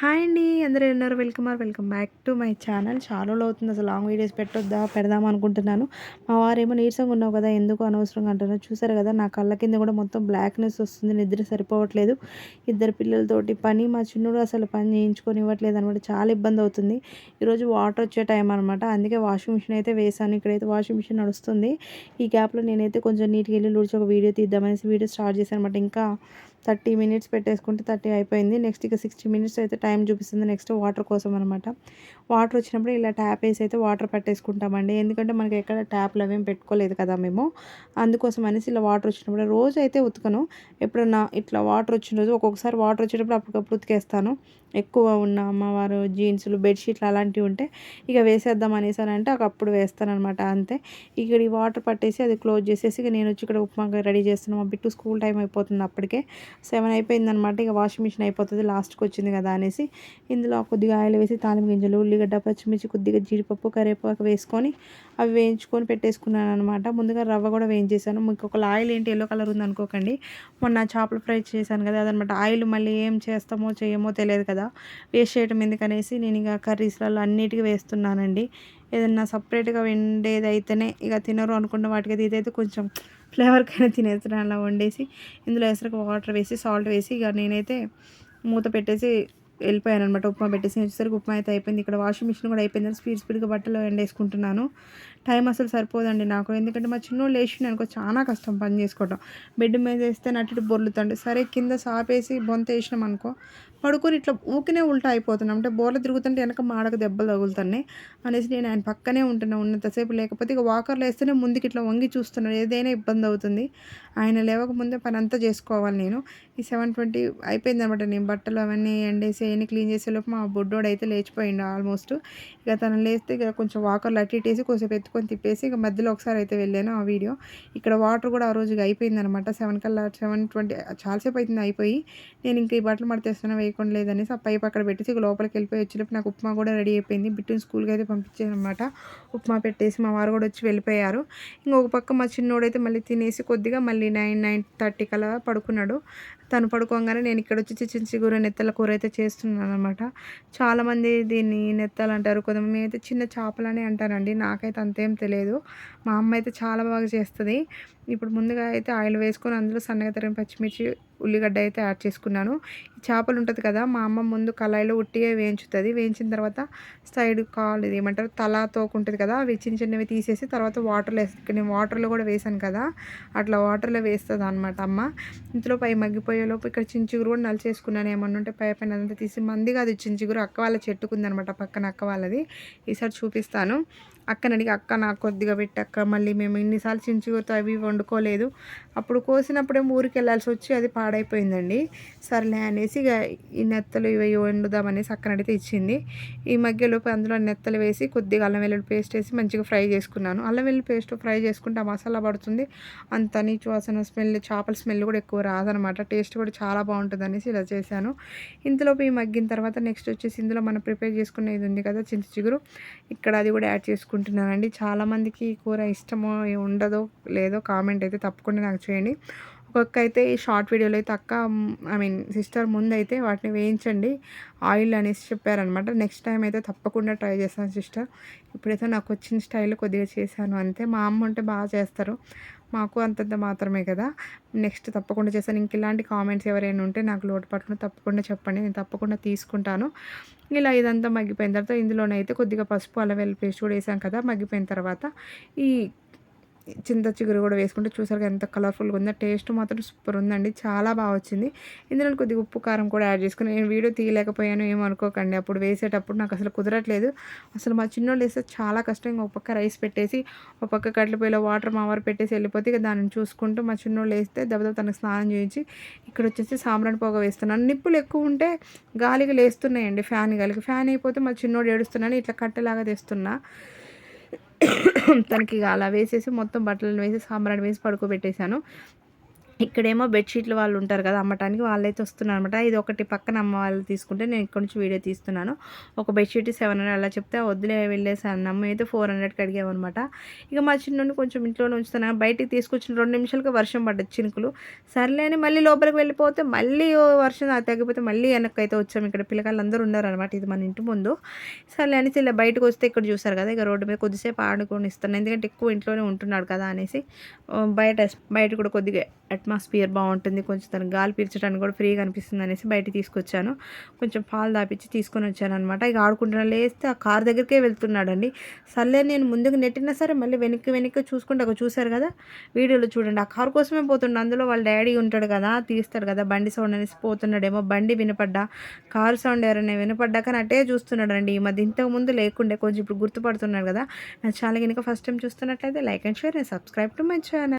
Hi అండి అందరూ ఉన్నారు? Welcome or welcome back to my channel. చాలా అవుతుంది అసలు లాంగ్ వీడియోస్ పెట్టొద్దా పెడదాం అనుకుంటున్నాను. మా వారేమో నీరసంగా ఉన్నావు కదా ఎందుకు అనవసరంగా అంటున్నారు చూసారు కదా నా కళ్ళ కింద కూడా మొత్తం బ్లాక్నెస్ వస్తుంది నిద్ర సరిపోవట్లేదు. ఇద్దరు పిల్లలతోటి పని మా చిన్నుడు అసలు పని చేయించుకొని ఇవ్వట్లేదు అనమాట చాలా ఇబ్బంది అవుతుంది. ఈరోజు వాటర్ వచ్చే టైం అనమాట అందుకే వాషింగ్ మిషన్ అయితే వేసాను ఇక్కడైతే వాషింగ్ మిషన్ నడుస్తుంది. ఈ గ్యాప్లో నేనైతే కొంచెం నీటికి వెళ్ళి లూడ్చి ఒక వీడియో తీద్దామనేసి వీడియో స్టార్ట్ చేశాను అనమాట ఇంకా థర్టీ మినిట్స్ పెట్టేసుకుంటే థర్టీ అయిపోయింది. నెక్స్ట్ ఇక సిక్స్టీ మినిట్స్ అయితే టైం చూపిస్తుంది. నెక్స్ట్ వాటర్ కోసం అనమాట వాటర్ వచ్చినప్పుడు ఇలా ట్యాప్ వేసి అయితే వాటర్ పెట్టేసుకుంటామండి. ఎందుకంటే మనకి ఎక్కడ ట్యాప్లు అవేం పెట్టుకోలేదు కదా మేము. అందుకోసం అనేసి ఇలా వాటర్ వచ్చినప్పుడు రోజు అయితే ఉతకను. ఎప్పుడన్నా ఇట్లా వాటర్ వచ్చిన రోజు ఒక్కొక్కసారి వాటర్ వచ్చేటప్పుడు అప్పటికప్పుడు ఉతికేస్తాను. ఎక్కువ ఉన్న అమ్మవారు జీన్సులు బెడ్షీట్లు అలాంటివి ఉంటే ఇక వేసేద్దాం అనేసి అని అంటే అప్పుడు వేస్తాను అనమాట అంతే. ఇక్కడ ఈ వాటర్ పట్టేసి అది క్లోజ్ చేసేసి ఇక నేను వచ్చి ఇక్కడ ఉప్మా రెడీ చేస్తున్నాను మా బిట్టు స్కూల్ టైం అయిపోతుంది అప్పటికే. సెవెన్ అయిపోయిందనమాట ఇక వాషింగ్ మిషన్ అయిపోతుంది లాస్ట్కి వచ్చింది కదా అనేసి. ఇందులో కొద్దిగా ఆయిల్ వేసి తాలిం గింజలు ఉల్లిగడ్డ పచ్చిమిర్చి కొద్దిగా జీడిపప్పు కరివేపాకు వేసుకొని అవి వేయించుకొని పెట్టేసుకున్నాను అనమాట ముందుగా రవ్వ కూడా వేయించేసాను మీకు ఆయిల్ ఏంటి ఎల్లో కలర్ ఉంది అనుకోకండి. మొన్న చేపలు ఫ్రై చేశాను కదా అదనమాట ఆయిల్ మళ్ళీ ఏం చేస్తామో చేయమో తెలియదు కదా. వేస్ట్ చేయడం ఎందుకనేసి నేను ఇక కర్రీస్లలో అన్నిటికీ వేస్తున్నానండి. ఏదన్నా సపరేట్గా వండేది అయితేనే ఇక తినరు అనుకున్న వాటికి ఇదైతే కొంచెం ఫ్లేవర్కైనా తినేస్తాను అలా వండేసి ఇందులో ఎసరికి వాటర్ వేసి సాల్ట్ వేసి ఇక నేనైతే మూత పెట్టేసి వెళ్ళిపోయాను అనమాట ఉప్మా పెట్టేసి వచ్చేసరికి ఉప్మా అయితే అయిపోయింది. ఇక్కడ వాషింగ్ మిషన్ కూడా అయిపోయింది. స్పీడ్ స్పీడ్గా బట్టలు ఎండేసుకుంటున్నాను. టైం అసలు సరిపోదండి నాకు. ఎందుకంటే మా చిన్నోళ్ళు లేచి అనుకో చాలా కష్టం పని చేసుకోవటం. బెడ్ మీద వేస్తే నట్టు బొర్లుతండి సరే కింద సాపేసి బొంత వేసినాం అనుకో పడుకొని ఇట్లా ఊకినే ఉల్టా అయిపోతున్నాం. అంటే బోర్లు తిరుగుతుంటే వెనక మాడక దెబ్బలు తగులుతున్నాయి అనేసి నేను ఆయన పక్కనే ఉంటున్నా ఉన్నంతసేపు లేకపోతే ఇక వాకర్లో వేస్తేనే ముందుకి ఇట్లా వంగి చూస్తున్నాడు. ఏదైనా ఇబ్బంది అవుతుంది. ఆయన లేవక ముందే పని అంతా చేసుకోవాలి నేను. ఈ సెవెన్ ట్వంటీ అయిపోయింది అనమాట. నేను బట్టలు అవన్నీ ఎండేసి అవన్నీ క్లీన్ చేసేలోపు మా బొడ్డోడు అయితే లేచిపోయిండు ఆల్మోస్ట్. ఇక తను లేస్తే ఇక కొంచెం వాకర్లు అట్టి ఇట్టేసి కొంచెం ఎత్తుకొని తిప్పేసి ఇక మధ్యలో ఒకసారి అయితే వెళ్ళాను ఆ వీడియో. ఇక్కడ వాటర్ కూడా ఆ రోజుకి అయిపోయింది అనమాట. సెవెన్ కల్లా సెవెన్ ట్వంటీ చాలాసేపు అవుతుంది అయిపోయి. నేను ఇంక ఈ బట్టలు మడతేస్తున్నాను వేయకుండా లేదనేసి ఆ పైపు అక్కడ పెట్టేసి ఇక లోపలికి వెళ్ళిపోయి వచ్చేటప్పుడు నాకు ఉప్మా కూడా రెడీ అయిపోయింది. బిట్టుని స్కూల్కి అయితే పంపించాను అనమాట ఉప్మా పెట్టేసి మా వారు కూడా వచ్చి వెళ్ళిపోయారు. ఇంకొక పక్క మా చిన్నోడైతే మళ్ళీ తినేసి కొద్దిగా మళ్ళీ నైన్ నైన్ థర్టీ కల పడుకున్నాడు. తను పడుకోగానే నేను ఇక్కడ వచ్చి చిన్న చిగురు నెత్తల కూర అయితే చేస్తున్నాను అనమాట చాలామంది దీన్ని నెత్తలు అంటారు. కొంతమంది అయితే చిన్న చేపలనే అంటారండి. నాకైతే అంతేం తెలియదు. మా అమ్మ అయితే చాలా బాగా చేస్తుంది. ఇప్పుడు ముందుగా అయితే ఆయిల్ వేసుకొని అందులో సన్నగా తరిగిన పచ్చిమిర్చి ఉల్లిగడ్డ అయితే యాడ్ చేసుకున్నాను. చేపలు ఉంటుంది కదా మా అమ్మ ముందు కళాయిలో ఉట్టిగా వేయించుతుంది. వేయించిన తర్వాత సైడ్ కాల్ ఇది ఏమంటారు తల తోకుంటుంది కదా అవి చిన్న చిన్నవి తీసేసి తర్వాత వాటర్లో వేసి నేను వాటర్లో కూడా వేసాను కదా అట్లా వాటర్లో వేస్తుంది అనమాట అమ్మ. ఇంట్లో పై మగ్గిపోయేలోపు ఇక్కడ చించుగురు కూడా నలిచేసుకున్నాను. ఏమన్నా ఉంటే పై పైన అంతా తీసి మందిగా అది చించుగురు అక్క వాళ్ళ చెట్టుకుందనమాట పక్కన అక్క వాళ్ళది. ఈసారి చూపిస్తాను. అక్కని అడిగి అక్క నాకు కొద్దిగా పెట్టక్క మళ్ళీ మేము ఇన్నిసార్లు చించిగురితో అవి వండుకోలేదు. అప్పుడు కోసినప్పుడే ఊరికి వెళ్ళాల్సి వచ్చి అది పాడైపోయిందండి. సర్లే అనేసి ఇక ఈ నెత్తలు ఇవి వండుదామనేసి అక్కన అడిగితే ఇచ్చింది. ఈ మధ్యలోపు అందులో నెత్తలు వేసి కొద్దిగా అల్లం వెల్లుల్లి పేస్ట్ వేసి మంచిగా ఫ్రై చేసుకున్నాను. అల్లం వెల్లుల్లి పేస్ట్ ఫ్రై చేసుకుంటే ఆ మసాలా పడుతుంది. అంత నీచు వాసన స్మెల్ చేపల స్మెల్ కూడా ఎక్కువ రాదనమాట. టేస్ట్ కూడా చాలా బాగుంటుంది అనేసి ఇలా చేశాను. ఇంతలోపు ఈ మగ్గిన తర్వాత నెక్స్ట్ వచ్చేసి ఇందులో మనం ప్రిపేర్ చేసుకునేది ఉంది కదా చింత చిగురు. ఇక్కడ అది కూడా యాడ్ చేసుకుంటాం అనుకుంటున్నానండి. చాలామందికి ఈ కూర ఇష్టమో ఉండదో లేదో కామెంట్ అయితే తప్పకుండా నాకు చేయండి. ఒక్కొక్క అయితే ఈ షార్ట్ వీడియోలో అయితే అక్క ఐ మీన్ సిస్టర్ ముందు అయితే వాటిని వేయించండి. ఆయిల్ అనేసి చెప్పారనమాట నెక్స్ట్ టైం అయితే తప్పకుండా ట్రై చేస్తాను సిస్టర్. ఇప్పుడైతే నాకు వచ్చిన స్టైల్ కొద్దిగా చేశాను అంతే. మా అమ్మ ఉంటే బాగా చేస్తారు. మాకు అంతంత మాత్రమే కదా. నెక్స్ట్ తప్పకుండా చేస్తాను. ఇంక ఇలాంటి కామెంట్స్ ఎవరైనా ఉంటే నాకు లోటు పట్టుకుని తప్పకుండా చెప్పండి. నేను తప్పకుండా తీసుకుంటాను. ఇలా ఇదంతా మగ్గిపోయిన తర్వాత ఇందులోనైతే కొద్దిగా పసుపు అల్లం వెల్లి పేస్ట్ కూడా వేసాం కదా. మగ్గిపోయిన తర్వాత ఈ చింత చిగురు కూడా వేసుకుంటే చూసారు ఎంత కలర్ఫుల్గా ఉందో. టేస్ట్ మాత్రం సూపర్ ఉందండి. చాలా బాగా వచ్చింది. ఇందులో కొద్దిగా ఉప్పు కారం కూడా యాడ్ చేసుకుని నేను వీడియో తీయలేకపోయాను ఏమనుకోకండి అప్పుడు వేసేటప్పుడు నాకు అసలు కుదరట్లేదు. అసలు మా చిన్నోళ్ళు వేస్తే చాలా కష్టం ఒక పక్క రైస్ పెట్టేసి ఒక పక్క కట్లపోయిలో వాటర్ మావారు పెట్టేసి వెళ్ళిపోతే ఇక దాన్ని చూసుకుంటూ మా చిన్నోళ్ళు వేస్తే దెబ్బతో తనకు స్నానం చేయించి ఇక్కడ వచ్చేసి సాంబ్రాణి పొగ వేస్తున్నాను. నిప్పులు ఎక్కువ ఉంటే గాలికి లేస్తున్నాయండి ఫ్యాన్ గాలికి. ఫ్యాన్ అయిపోతే మా చిన్నోడు ఏడుస్తున్నాను ఇట్లా కట్టెలాగా తెస్తున్నా. తనకి అలా వేసేసి మొత్తం బట్టలను వేసి సాంబ్రాన్ని వేసి పడుకోబెట్టేశాను. ఇక్కడేమో బెడ్షీట్లు వాళ్ళు ఉంటారు కదా అమ్మటానికి వాళ్ళైతే వస్తున్నారు అనమాట ఇది ఒకటి పక్కన అమ్మ వాళ్ళు తీసుకుంటే నేను ఇక్కడ నుంచి వీడియో తీస్తున్నాను. ఒక బెడ్షీట్ సెవెన్ హండ్రెడ్ అలా చెప్తే వద్దులే వెళ్ళేసాను అమ్మ అయితే ఫోర్ హండ్రెడ్కి అడిగామన్నమాట. ఇక మా చిన్న కొంచెం ఇంట్లోనే ఉంచుతాను. బయటికి తీసుకొచ్చిన రెండు నిమిషాలకి వర్షం పడ్డది చినుకులు. సర్లే అని మళ్ళీ లోపలికి వెళ్ళిపోతే మళ్ళీ వర్షం తగ్గిపోతే మళ్ళీ వెనక్కి అయితే వచ్చాము ఇక్కడ పిల్లకాయలు అందరూ ఉన్నారు అనమాట ఇది మన ఇంటి ముందు. సర్లే అనేసి ఇలా బయటకు వస్తే ఇక్కడ చూసారు కదా ఇక రోడ్డు మీద కొద్దిసేపు ఆడుకొని ఇస్తాను ఎందుకంటే ఎక్కువ ఇంట్లోనే ఉంటున్నాడు కదా అనేసి బయట బయట కూడా కొద్దిగా అట్మాస్ఫియర్ బాగుంటుంది. కొంచెం తను గాలి పీల్చడానికి కూడా ఫ్రీగా అనిపిస్తుంది అనేసి బయట తీసుకొచ్చాను. కొంచెం పాలు దాపించి తీసుకొని వచ్చాను అనమాట ఇక ఆడుకుంటున్నా లేస్తే ఆ కార్ దగ్గరికే వెళ్తున్నాడండి. సర్లే నేను ముందుకు నెట్టినా సరే మళ్ళీ వెనక్కి వెనక్కి చూసుకుంటే ఒక చూశారు కదా? వీడియోలో చూడండి ఆ కార్ కోసమే పోతుండే. అందులో వాళ్ళ డాడీ ఉంటాడు కదా తీస్తాడు కదా బండి సౌండ్ అనేసి పోతున్నాడేమో. బండి వినపడ్డా? కారు సౌండ్ ఎవరైనా వినపడ్డా? కానీ అటే చూస్తున్నాడు అండి ఈ మధ్య ఇంతకు ముందు లేకుండే కొంచెం ఇప్పుడు గుర్తుపడుతున్నాడు కదా. నా ఛానల్ కనుక ఫస్ట్ టైం చూస్తున్నట్లయితే like and share and subscribe to my channel.